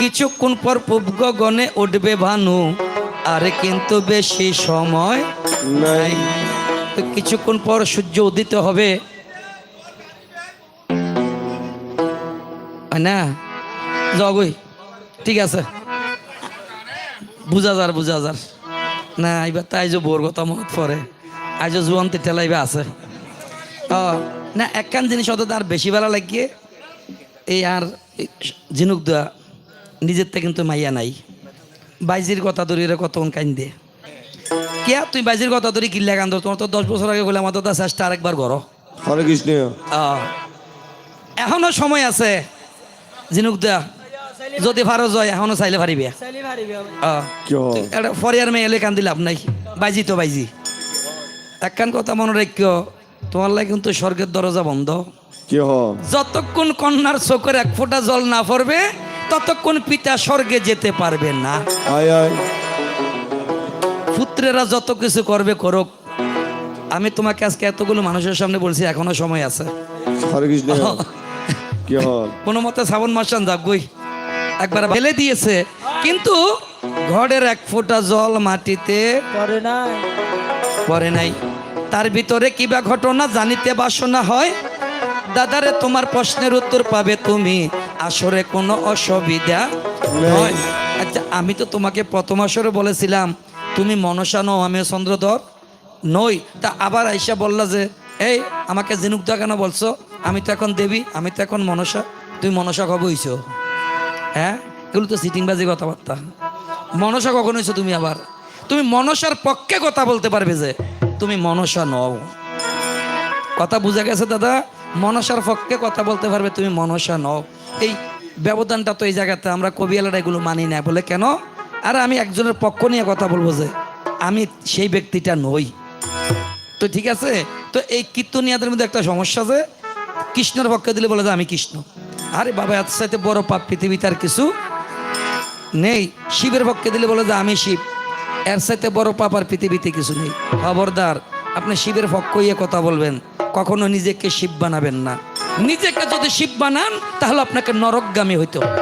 কিছুক্ষণ পর পূব গগনে উঠবে ভানু। আরে কিন্তু বেশি সময় নাই। তো কিছুক্ষণ পর সূর্য উদিত হবে। না? জগই ঠিক আছে। বুঝা যার বুঝা যার না এবার তাই যে বোর কথা মত পরে। আজ জুয়ান্তি ঠেলাইবে আছে। ও না একখান জিনিস অত তার বেশি ভালো লাগিয়ে এই আর ঝিনুক দেওয়া নিজের থেকে কিন্তু মাইয়া নাই। বাইজির কথা ধরিয়ে কত কাইন দিয়ে কিয়া তুই বাইজির কথা ধরি কিল্লা কান্দ তোমার তো দশ বছর আগে বলে আমাদের তো চেষ্টা আরেকবার করো হরে কৃষ্ণ। এখনও সময় আছে। জিনুক দেয়া যদি ভারো যায় এখনও চাইলে পারিবে কিয়? ফরিয়ার মেয়ে এলে কান্দি লাভ নাই। বাইজি তো বাইজি। একখান কথা মনে রাখিও তোমার লাগে কিন্তু স্বর্গের দরজা বন্ধ। যতক্ষণ কন্যার চোখের এক ফোঁটা জল না পড়বে ততক্ষণ পিতা স্বর্গে যেতে পারবে না। আয় আয়। পুত্রেরা যত কিছু করবে করুক। আমি তোমাকে আজকে এতগুলো মানুষের সামনে বলছি এখনও সময় আছে। কোনো মতে শ্রাবণ মাসান যাবই একবার ফেলে দিয়েছে কিন্তু ঘরের এক ফোঁটা জল মাটিতে করে না পড়ে নাই। তার ভিতরে কিবা ঘটনা জানিতে বাসনা হয়? দাদারে তোমার প্রশ্নের উত্তর পাবে তুমি। আসরে কোনো অসুবিধা নয় আচ্ছা আমি তো তোমাকে প্রথম আসরে বলেছিলাম তুমি মনসা নও আমি চন্দ্রধর নই। তা আবার আইসা বললা যে এই আমাকে জিনুক দেওয়া কেন বলছো? আমি তো এখন দেবী আমি তো এখন মনসা। তুমি মনসা কবে হইছো? হ্যাঁ? এগুলো তো সিটিংবাজি কথাবার্তা। মনসা কখন হয়েছো তুমি আবার? তুমি মনসার পক্ষে কথা বলতে পারবে যে তুমি মনসা নও। কথা বুঝা গেছে দাদা? মনসার পক্ষে কথা বলতে পারবে তুমি মনসা নও। এই ব্যবধানটা তো এই জায়গাতে আমরা কবিয়ালারা এগুলো মানি না। বলে কেন? আর আমি একজনের পক্ষ নিয়ে কথা বলব যে আমি সেই ব্যক্তিটা নই। তো ঠিক আছে? তো এই কীর্তনিয়াদের মধ্যে একটা সমস্যা যে কৃষ্ণের পক্ষে দিলে বলে যে আমি কৃষ্ণ। আরে বাবা, এত সাথে বড় পাপ, পৃথিবীতে আর কিছু নেই। শিবের পক্ষে দিলে বলে যে আমি শিব। এর সাথে বড় পাপ আর পৃথিবীতে কিছু নেই। খবরদার, আপনি শিবের পক্ষ কথা বলবেন। কখনো নিজেকে শিব বানাবেন না। নিজেকে যদি শিব বানান, তাহলে আপনাকে নরকগামী হইতে হবে।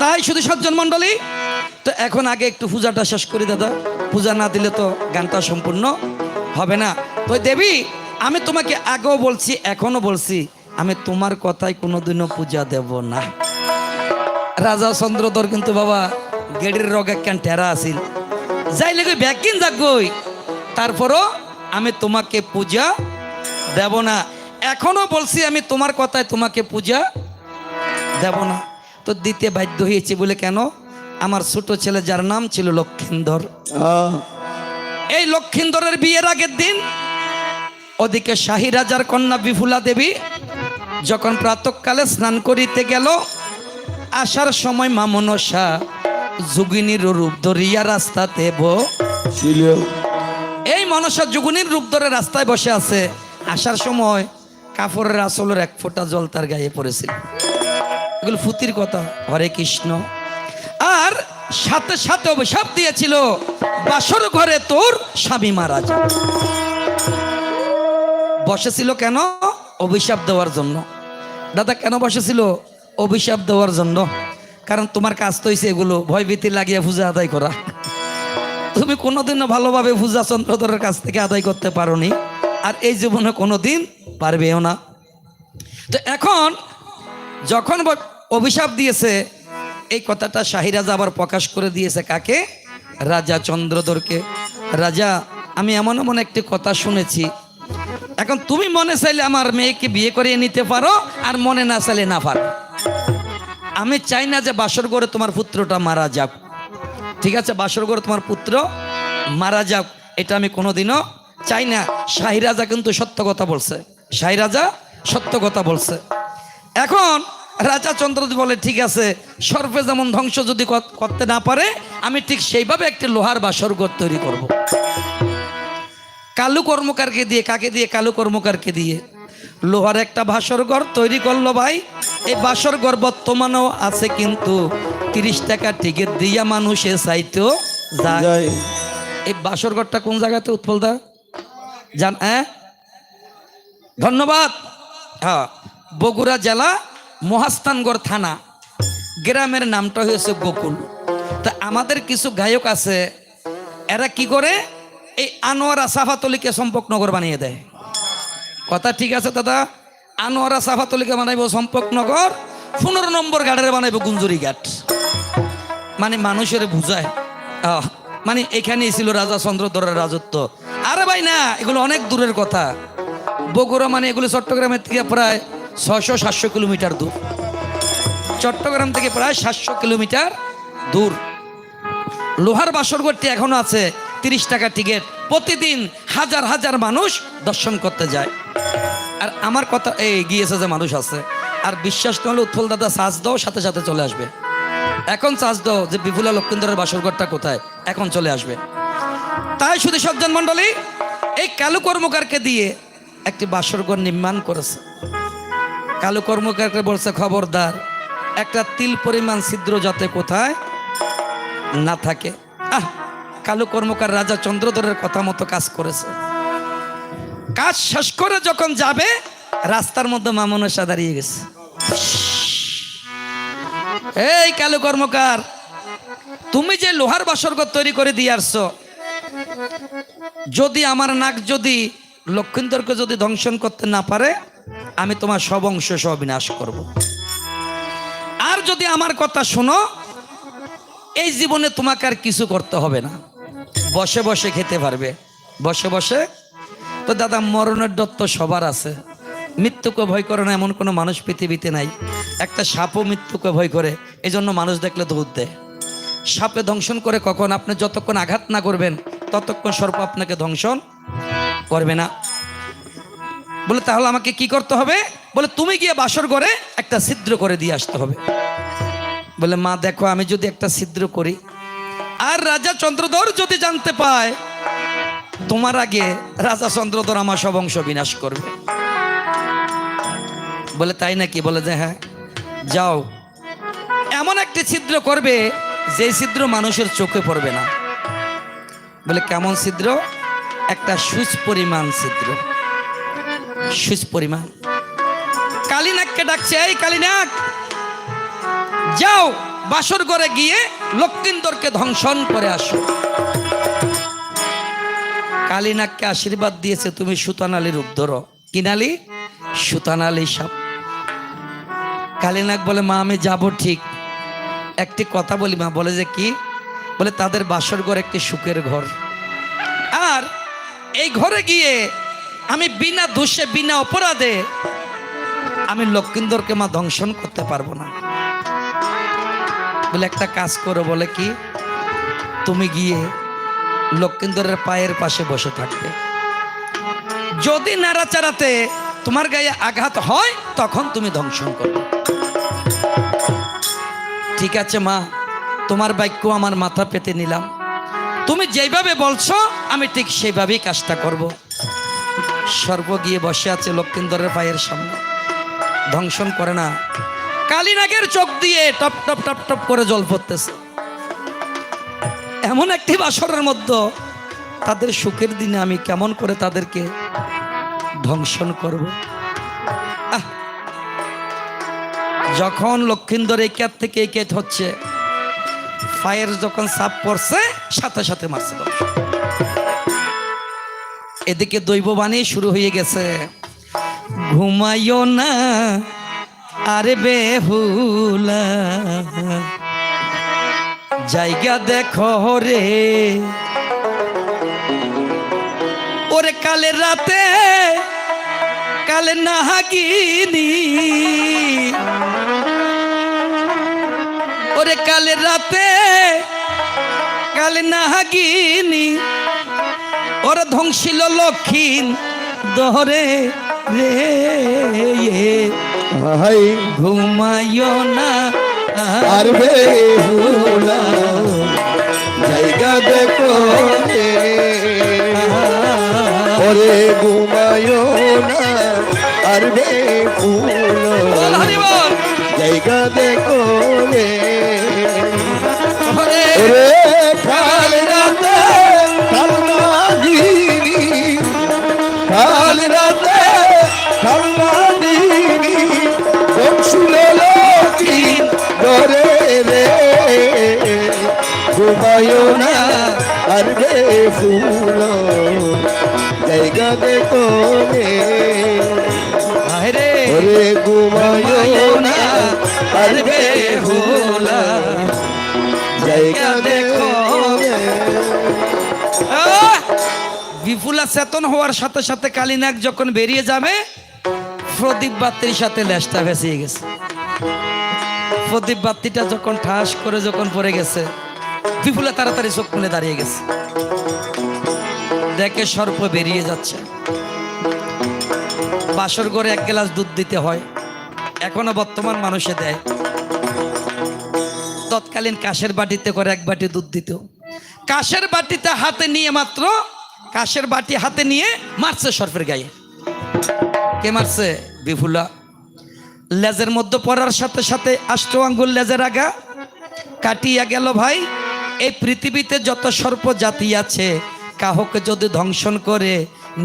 তাই শুধু সজ্জন মণ্ডলী, তো এখন আগে একটু পূজাটা শেষ করি দাদা। পূজা না দিলে তো গানটা সম্পূর্ণ হবে না। তো দেবী, আমি তোমাকে আগেও বলছি এখনও বলছি, আমি তোমার কথায় কোনোদিনও পূজা দেব না। রাজা চন্দ্রধর কিন্তু বাবা গেড়ির রগ একখান টেরা আছিল। যাই লেগে ব্যাকিন যাকই তারপরও আমি তোমাকে পূজা দেব না। এখনও বলছি আমি তোমার কথায় তোমাকে পূজা দেব না। তো দিতে বাধ্য হয়েছে বলে কেন? আমার ছোট ছেলে যার নাম ছিল লক্ষিন্দর। এই লক্ষিন্দরের বিয়ের আগের দিন ওদিকে শাহী রাজার কন্যা বিফুলা দেবী যখন প্রাতকালে স্নান করিতে গেল আসার সময় মামনসা যোগিনীর রূপ ধরিয়া রাস্তাতে এই মনসা যুগুনির রূপ ধরে রাস্তায় বসে আছে। আসার সময় কাপড়ের আসলের এক ফোঁটা জল তার গায়ে পড়েছিল। এগুলো ফুতির কথা। হরে কৃষ্ণ। আর সাথে সাথে অভিশাপ দিয়েছিল, বাসর ঘরে তোর স্বামী মারা যা বসেছিল কেন? অভিশাপ দেওয়ার জন্য। দাদা, কেন বসেছিল? অভিশাপ দেওয়ার জন্য। কারণ তোমার কাজ তো হয়েছে এগুলো। ভয়ভীতি লাগিয়ে পূজা আদায় করা। তুমি কোনোদিনও ভালোভাবে পূজা চন্দ্রধরের কাছ থেকে আদায় করতে পারোনি। আর এই জীবনে কোনো দিন পারবেও না। তো এখন যখন অভিশাপ দিয়েছে, এই কথাটা শাহিরাজা আবার প্রকাশ করে দিয়েছে কাকে? রাজা চন্দ্রধরকে রাজা, আমি এমন এমন একটি কথা শুনেছি। এখন তুমি মনে চাইলে আমার মেয়েকে বিয়ে করিয়ে নিতে পারো আর মনে না চাইলে না পারো। আমি চাই না যে বাসর তোমার পুত্রটা মারা যাক। ঠিক আছে, বাসর তোমার পুত্র মারা যাক। এটা আমি কোনোদিনও চাই না শাহী রাজা কিন্তু সত্য কথা বলছে। শাহী রাজা সত্য কথা বলছে। এখন রাজা চন্দ্রজি বলে ঠিক আছে সর্পে যেমন ধ্বংস যদি করতে না পারে আমি ঠিক সেইভাবে একটি লোহার বাসর ঘর তৈরি করব। কালু কর্মকারকে দিয়ে কাকে দিয়ে? কালু কর্মকারকে দিয়ে। লোহার একটা ভাসর ঘর তৈরি করল ভাই। এই বাসর ঘর বর্তমানেও আছে কিন্তু তিরিশ টাকা টিকিট দিয়া মানুষে চাইতেও যায়। এই বাসর ঘরটা কোন জায়গাতে উৎপলদা জান হ্যাঁ? ধন্যবাদ। হ্যাঁ বগুড়া জেলা মহাস্থানগড় থানা। গ্রামের নামটা হয়েছে গোকুল তা আমাদের কিছু গায়ক আছে, এরা কি করে? এই আনোয়ারা সাফাতলিকে সম্পর্কনগর বানিয়ে দেয়। কথা ঠিক আছে, দাদা? আনোয়ারা সাফাতলিকে বানাইব সম্পর্কনগর, পনেরো নম্বর গাড়ের বানাইব গুঞ্জুরি ঘাট। মানে মানুষের বুঝায়। মানে এখানেই ছিল রাজা চন্দ্রধরের রাজত্ব। আরে ভাই না, এগুলো অনেক দূরের কথা। বগুড়া মানে এগুলো চট্টগ্রামের থেকে প্রায় ছশো সাতশো কিলোমিটার দূর। চট্টগ্রাম থেকে প্রায় সাতশো কিলোমিটার দূর। লোহার বাসরঘরটি এখনও আছে, তিরিশ টাকা টিকিট। প্রতিদিন হাজার হাজার মানুষ দর্শন করতে যায়। আর আমার কথা, এই গিয়েছে যে মানুষ আছে। আর বিশ্বাস না হলে উৎফল দাদা সাজ দাও, সাথে সাথে চলে আসবে। এখন চাষ দাও যে বিপুলা লক্ষিন্দরের বাসরঘরটা কোথায়? এখন চলে আসবে। তাই শুধু সজ্জন মণ্ডলী, এই কালু কর্মকারকে দিয়ে একটি বাসরঘর নির্মাণ করেছে। কালু কর্মকারকে বলছে, খবরদার, একটা তিল পরিমাণ ছিদ্র যাতে কোথায় না থাকে। আহ, কালু কর্মকার রাজা চন্দ্রধরের কথা মতো কাজ করেছে। কাজ শেষ করে যখন যাবে, রাস্তার মধ্যে মামনসা দাঁড়িয়ে গেছে। এই কালু কর্মকার, তুমি যে লোহার বাসরঘর তৈরি করে দিয়ে আসছো যদি আমার নাক যদি লক্ষিন্দরকে যদি ধ্বংসন করতে না পারে, আমি তোমার সব অংশ সব বিনাশ করব। আর যদি আমার কথা শোনো, এই জীবনে তোমাকে আর কিছু করতে হবে না। বসে বসে খেতে পারবে। বসে বসে? তো দাদা, মরণের দত্ত সবার আছে। মৃত্যুকে ভয় করে না এমন কোনো মানুষ পৃথিবীতে নাই। একটা সাপও মৃত্যুকে ভয় করে এই মানুষ দেখলে দৌড় দেয়। সাপে দংশন করে কখন? আপনি যতক্ষণ আঘাত না করবেন ততক্ষণ সর্প আপনাকে ধ্বংসন করবে না। বলে, তাহলে আমাকে কি করতে হবে? বলে, তুমি গিয়ে বাসর করে একটা ছিদ্র করে দিয়ে আসতে হবে। বলে, মা, দেখো, আমি যদি একটা ছিদ্র করি, আর রাজা চন্দ্রধর যদি জানতে পায়, তোমার আগে রাজা চন্দ্রধর আমার সব অংশ বিনাশ করবে। বলে, তাই নাকি? বলে, যে হ্যাঁ যাও। এমন একটি ছিদ্র করবে যে ছিদ্র মানুষের চোখে পড়বে না। বলে, কেমন ছিদ্র? একটা সুচ পরিমাণ ছিদ্র। সুচ পরিমাণ? কালিনাককে ডাকছে, এই কালিনাক! যাও, বাসর ঘরে গিয়ে লক্ষিন্দরকে ধ্বংসন করে আসো। কালিনাককে আশীর্বাদ দিয়েছে, তুমি সুতানালি রূপ ধরো। কিনালি সুতানালি সাপ। কালিনাক বলে, মা, আমি যাব ঠিক। একটি কথা বলি মা, বলে যে কি? বলে, তাদের বাসর ঘর একটি সুখের ঘর। আর এই ঘরে গিয়ে আমি বিনা দোষে, বিনা অপরাধে আমি লক্ষিন্দরকে মা ধ্বংসন করতে পারব না। বলে, একটা কাজ করো, বলে কি, তুমি গিয়ে লক্ষিন্দরের পায়ের পাশে বসে থাকবে। যদি নাড়াচাড়াতে তোমার গায়ে আঘাত হয়, তখন তুমি ধ্বংসন করবে। ঠিক আছে মা তোমার বাক্য আমার মাথা পেতে নিলাম। তুমি যেভাবে বলছো, আমি ঠিক সেইভাবেই কাজটা করব। সর্ব গিয়ে বসে আছে লক্ষিন্দরের পায়ের সামনে। ধ্বংসন করে না। কালীনাগের চোখ দিয়ে টপ টপ টপ টপ করে জল পড়তেছে। এমন একটি বাসরের মধ্যে তাদের সুখের দিনে আমি কেমন করে তাদেরকে ধ্বংসন করব। যখন লক্ষিন্দর ক্যাত থেকে এই কেত হচ্ছে ফায়ার যখন সাপ পড়ছে, সাথে সাথে মারছে। এদিকে দৈববাণী শুরু হয়ে গেছে। ঘুমাইও না, আরে বেহুলা। জায়গা দেখো রে। ওরে কালের রাতে কালে নাহাগিনী। ওরে কালের রাতে কালে নাহাগিনী ওরে ধ্বংসিল লক্ষিণ দহরে রে ঘুমাইও না আর জায়গা দেখো ওরে ঘুমায়ো না আর হরি বল। জায়গা দেখো রে না আর বে ফুল জায়গা দেখো রে হায় রে। ওরে না আর বে বেহুলা জায়গা! বিপুলা চেতন হওয়ার সাথে সাথে কালিনাক যখন বেরিয়ে যাবে, প্রদীপ বাতির সাথে ভেসিয়ে গেছে। প্রদীপ যখন ঠাস করে যখন পড়ে গেছে, বিপুলা তাড়াতাড়ি চোখ খুলে দাঁড়িয়ে গেছে। দেখে সর্প বেরিয়ে যাচ্ছে। বাসর করে এক গ্লাস দুধ দিতে হয়। এখনও বর্তমান মানুষে দেয়। তৎকালীন কাশের বাটিতে করে এক বাটি দুধ দিত। কাশের বাটিতে হাতে নিয়ে মাত্র, কাশের বাটি হাতে নিয়ে মারছে সর্পের গায়ে। কে মারছে? বিফুলা লেজের মধ্যে পড়ার সাথে সাথে আষ্ট আঙ্গুল লেজের আগা কাটিয়া গেল ভাই। এই পৃথিবীতে যত সর্প জাতি আছে, কাহকে যদি ধ্বংসন করে,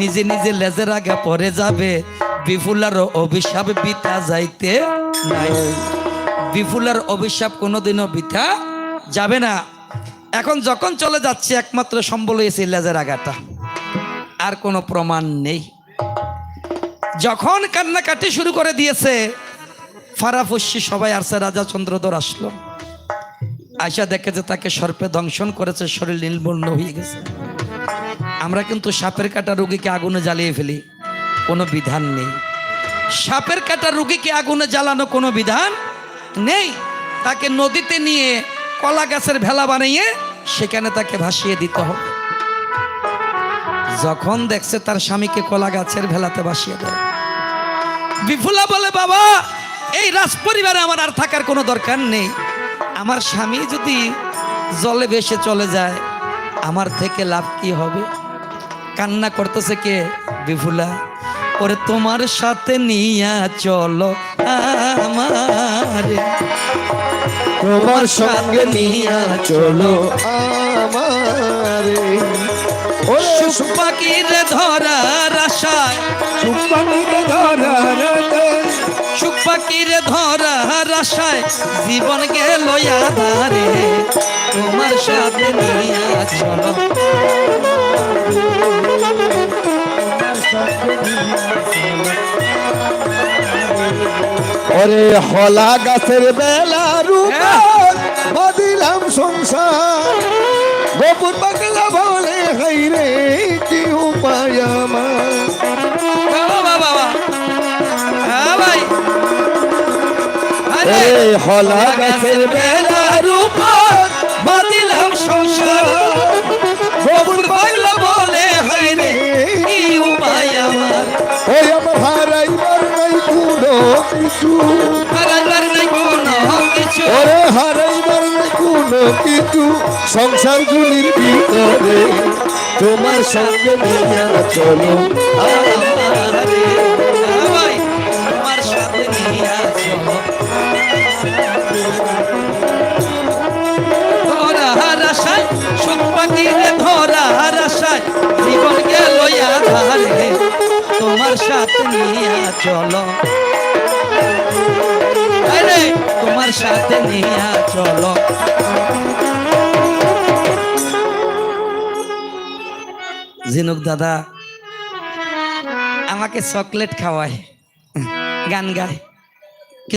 নিজে নিজে লেজের আগা পরে যাবে। বিফুলার অভিশাপ বিতা যাইতে নাই। বিফুলার অভিশাপ কোনোদিনও বিথা যাবে না। এখন যখন চলে যাচ্ছে, একমাত্র সম্বল হয়েছে লেজের আগাটা আর কোনো প্রমাণ নেই। যখন কান্নাকাটি শুরু করে দিয়েছে ফারাফস্যি সবাই আসছে রাজা চন্দ্রধর আসলো। আয়সা দেখে যে তাকে সর্পে দংশন করেছে, শরীর নীলবর্ণ হয়ে গেছে। আমরা কিন্তু সাপের কাটা রুগীকে আগুনে জ্বালিয়ে ফেলি, কোনো বিধান নেই। সাপের কাটা রুগীকে আগুনে জ্বালানো কোনো বিধান নেই। তাকে নদীতে নিয়ে কলা গাছের ভেলা বানিয়ে সেখানে তাকে ভাসিয়ে দিতে হবে। যখন দেখছে তার স্বামীকে কলা গাছের ভেলাতে ভাসিয়ে দেয়। বিফুলা বলে, বাবা, এই রাজ পরিবারে আমার আর থাকার কোনো দরকার নেই। আমার স্বামী যদি জলে ভেসে চলে যায়, আমার থেকে লাভ কি হবে? কান্না করতেছে কে? বিফুলা। ওরে তোমার সাথে নিয়া চলো, আমারে তোমার সঙ্গে নিয়া চলো আমারে। ওরে সুখ পাখির ধরার আশায়। ধরার সুখ পাখির ধরার আশায় জীবন গেল আধারে। তোমার সাথে নিয়া চলো। ওরে হলা গাছের বেলা রূপা বাদিলাম সংসার। গোপুর পাগলা বলে হাই রে কি উপায় আমার? হ্যাঁ ভাই। আরে ওরে হলা গাছের বেলা রূপা বাদিলাম সংসার। কিছু সংসার গুলির ভিতরে তোমার সঙ্গে নিয়ে চলো তোমার সাথে নিয়ে চলো। তোমার সাথে নিয়ে চলো। জিনুক দাদা আমাকে চকলেট খাওয়ায় গান গায়।